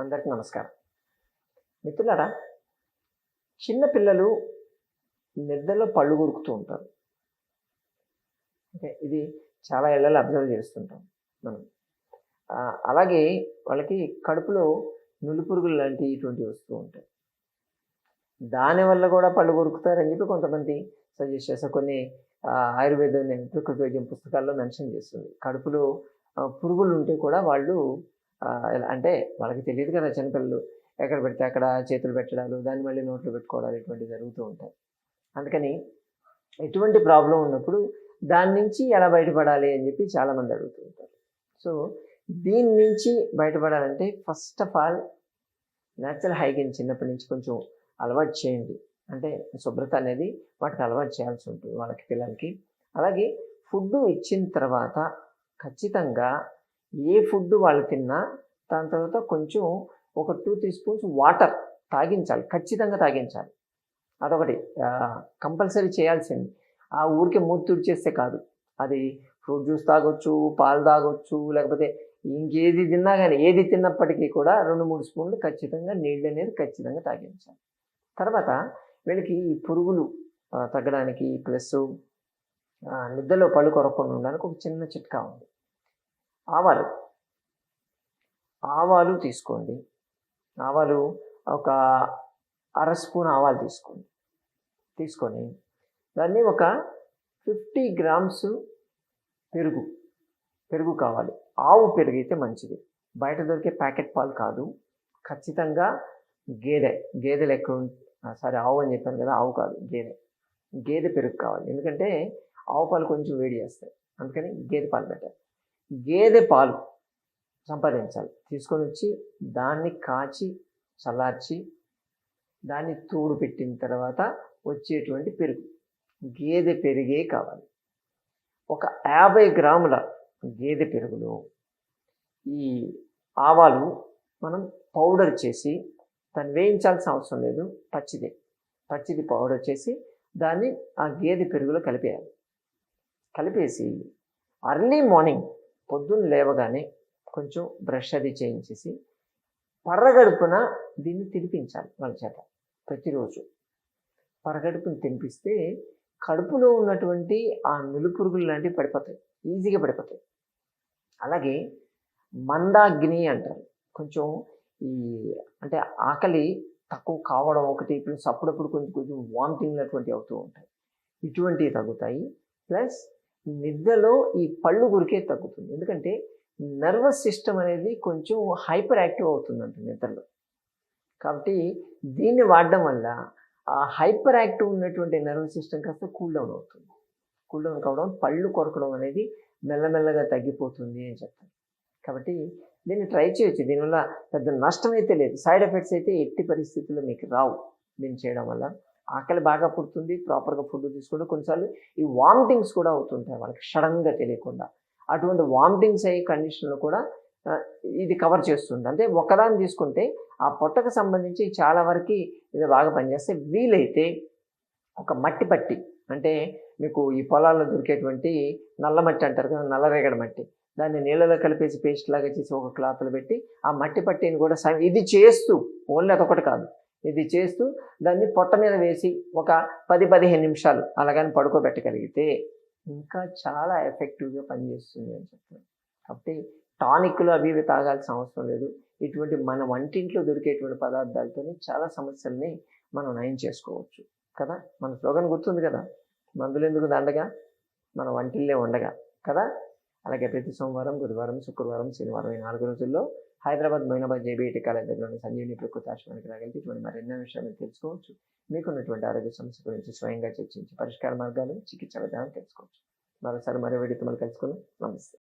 అందరికీ నమస్కారం. మిత్రులారా చిన్న పిల్లలు నిద్రలో పళ్ళు కొరుకుతూ ఉంటారు. ఓకే ఇది చాలా ఇళ్ళలో అబ్జర్వ్ చేస్తుంటాం మనం. అలాగే వాళ్ళకి కడుపులో నులిపురుగులు లాంటి ఇటువంటివి వస్తూ ఉంటాయి. దానివల్ల కూడా పళ్ళు కొరుకుతారని చెప్పి కొంతమంది సజెస్ట్ చేస్తారు. కొన్ని ఆయుర్వేదం ప్రకృతి వైద్యం పుస్తకాల్లో మెన్షన్ చేస్తుంది. కడుపులో పురుగులు ఉంటే కూడా వాళ్ళు అంటే వాళ్ళకి తెలియదు కదా చిన్నపిల్లలు ఎక్కడ పెడితే అక్కడ చేతులు పెట్టడాలు దాన్ని మళ్ళీ నోట్లో పెట్టుకోవడాలు ఇటువంటివి జరుగుతూ ఉంటాయి. అందుకని ఎటువంటి ప్రాబ్లం ఉన్నప్పుడు దాని నుంచి ఎలా బయటపడాలి అని చెప్పి చాలామంది అడుగుతూ ఉంటారు. సో దీని నుంచి బయటపడాలంటే first of all natural hygiene చిన్నప్పటి నుంచి కొంచెం అలవాటు చేయండి. అంటే శుభ్రత అనేది వాటికి అలవాటు చేయాల్సి ఉంటుంది వాళ్ళకి పిల్లలకి. అలాగే ఫుడ్ ఇచ్చిన తర్వాత ఖచ్చితంగా ఏ ఫుడ్ వాళ్ళు తిన్నా దాని తర్వాత కొంచెం ఒక టూ త్రీ స్పూన్స్ వాటర్ తాగించాలి ఖచ్చితంగా తాగించాలి. అదొకటి. కంపల్సరీ చేయాల్సింది. ఆ ఊరికే మూతి తుడిచేస్తే కాదు. అది ఫ్రూట్ జ్యూస్ తాగొచ్చు పాలు తాగొచ్చు లేకపోతే ఇంకేది తిన్నా కానీ ఏది తిన్నప్పటికీ కూడా రెండు మూడు స్పూన్లు ఖచ్చితంగా నీళ్ళు అనేది ఖచ్చితంగా తాగించాలి. తర్వాత వీళ్ళకి ఈ పురుగులు తగ్గడానికి ప్లస్ నిద్రలో పళ్ళు కొరకుండా ఉండడానికి ఒక చిన్న చిట్కా ఉంది. ఆవాలు. ఆవాలు తీసుకోండి. ఆవాలు ఒక అర స్పూన్ ఆవాలు తీసుకోండి. తీసుకొని దాన్ని ఒక ఫిఫ్టీ గ్రామ్స్ పెరుగు పెరుగు కావాలి. ఆవు పెరుగు అయితే మంచిది. బయట దొరికే ప్యాకెట్ పాలు కాదు. ఖచ్చితంగా గేదె గేదెలు ఎక్కడ సారీ ఆవు అని చెప్పాను కదా ఆవు కాదు గేదె. గేదె పెరుగు కావాలి. ఎందుకంటే ఆవు పాలు కొంచెం వేడి చేస్తాయి. అందుకని గేదె పాలు పెట్టాలి గేదె పాలు సంపాదించాలి. తీసుకొని వచ్చి దాన్ని కాచి చల్లార్చి దాన్ని తూడు పెట్టిన తర్వాత వచ్చేటువంటి పెరుగు. గేదె పెరిగే కావాలి. ఒక యాభై గ్రాముల గేదె పెరుగులో ఈ ఆవాలు మనం పౌడర్ చేసి దాన్ని వేయించాల్సిన అవసరం లేదు పచ్చిది. పచ్చిది పౌడర్ చేసి దాన్ని ఆ గేదె పెరుగులో కలిపేయాలి. కలిపేసి అర్లీ మార్నింగ్ పొద్దున్న లేవగానే కొంచెం బ్రష్ అది చేయించేసి పరగడుపున దీన్ని తినిపించాలి వాళ్ళ చేత ప్రతిరోజు. పరగడుపుని తినిపిస్తే కడుపులో ఉన్నటువంటి ఆ నులుపురుగులు లాంటివి పడిపోతాయి. ఈజీగా పడిపోతాయి. అలాగే మందాగ్ని అంటారు. కొంచెం ఈ అంటే ఆకలి తక్కువ కావడం ఒకటి ప్లస్ అప్పుడప్పుడు కొంచెం కొంచెం వామిటింగ్ అటువంటివి అవుతూ ఉంటాయి. ఇటువంటివి తగ్గుతాయి. ప్లస్ నిద్రలో ఈ పళ్ళు గురికే తగ్గుతుంది. ఎందుకంటే నర్వస్ సిస్టమ్ అనేది కొంచెం హైపర్ యాక్టివ్ అవుతుందంట నిద్రలో. కాబట్టి దీన్ని వాడడం వల్ల ఆ హైపర్ యాక్టివ్ ఉన్నటువంటి నర్వస్ సిస్టమ్ కాస్త కూల్ డౌన్ అవుతుంది. కూల్ డౌన్ కావడం పళ్ళు కొరకడం అనేది మెల్లమెల్లగా తగ్గిపోతుంది అని చెప్తారు. కాబట్టి దీన్ని ట్రై చేయొచ్చు. దీనివల్ల పెద్ద నష్టం అయితే లేదు. సైడ్ ఎఫెక్ట్స్ అయితే ఎట్టి పరిస్థితుల్లో మీకు రావు. దీన్ని చేయడం వల్ల ఆకలి బాగా పుడుతుంది ప్రాపర్గా ఫుడ్ తీసుకుంటే కొన్నిసార్లు ఈ వామిటింగ్స్ కూడా అవుతుంటాయి వాళ్ళకి సడన్గా తెలియకుండా. అటువంటి వామిటింగ్స్ అయ్యే కండిషన్లో కూడా ఇది కవర్ చేస్తుంది అంటే ఒకదాన్ని తీసుకుంటే ఆ పొట్టకు సంబంధించి చాలా వరకు ఇది బాగా పనిచేస్తే వీలైతే ఒక మట్టి పట్టి అంటే మీకు ఈ పొలాల్లో దొరికేటువంటి నల్ల మట్టి అంటారు కదా నల్లరేగడ మట్టి దాన్ని నీళ్ళలో కలిపేసి పేస్ట్ లాగా చేసి ఒక క్లాత్లో పెట్టి ఆ మట్టి పట్టిని కూడా ఇది చేస్తూ ఓన్లీ అదొకటి కాదు ఇది చేస్తూ దాన్ని పొట్ట మీద వేసి ఒక పది పదిహేను నిమిషాలు అలాగని పడుకోబెట్టగలిగితే ఇంకా చాలా ఎఫెక్టివ్గా పనిచేస్తుంది అని చెప్తాను కాబట్టి టానిక్లు అవి ఇవి తాగాల్సిన అవసరం లేదు. ఇటువంటి మన వంటింట్లో దొరికేటువంటి పదార్థాలతోనే చాలా సమస్యల్ని మనం నయం చేసుకోవచ్చు. కదా? మన స్లోగన్ గుర్తుంది కదా? మందులు ఎందుకు దండగా? మన వంటిల్లే ఉండగా కదా? అలాగే ప్రతి సోమవారం గురువారం శుక్రవారం శనివారం ఈ నాలుగు రోజుల్లో హైదరాబాద్ మైనాబాద్ జేబీఐటి కాలేజ్ దగ్గరలోని సంజీవిని ప్రకృతి ఆశ్రమానికి రాగలిగి ఇటువంటి మరెన్నో విషయాలు తెలుసుకోవచ్చు. మీకున్నటువంటి ఆరోగ్య సమస్య గురించి స్వయంగా చర్చించి పరిష్కార మార్గాలు చికిత్స విధానం తెలుసుకోవచ్చు. మరోసారి మరో వీడితో మళ్ళీ కలుసుకుందాం. నమస్తే.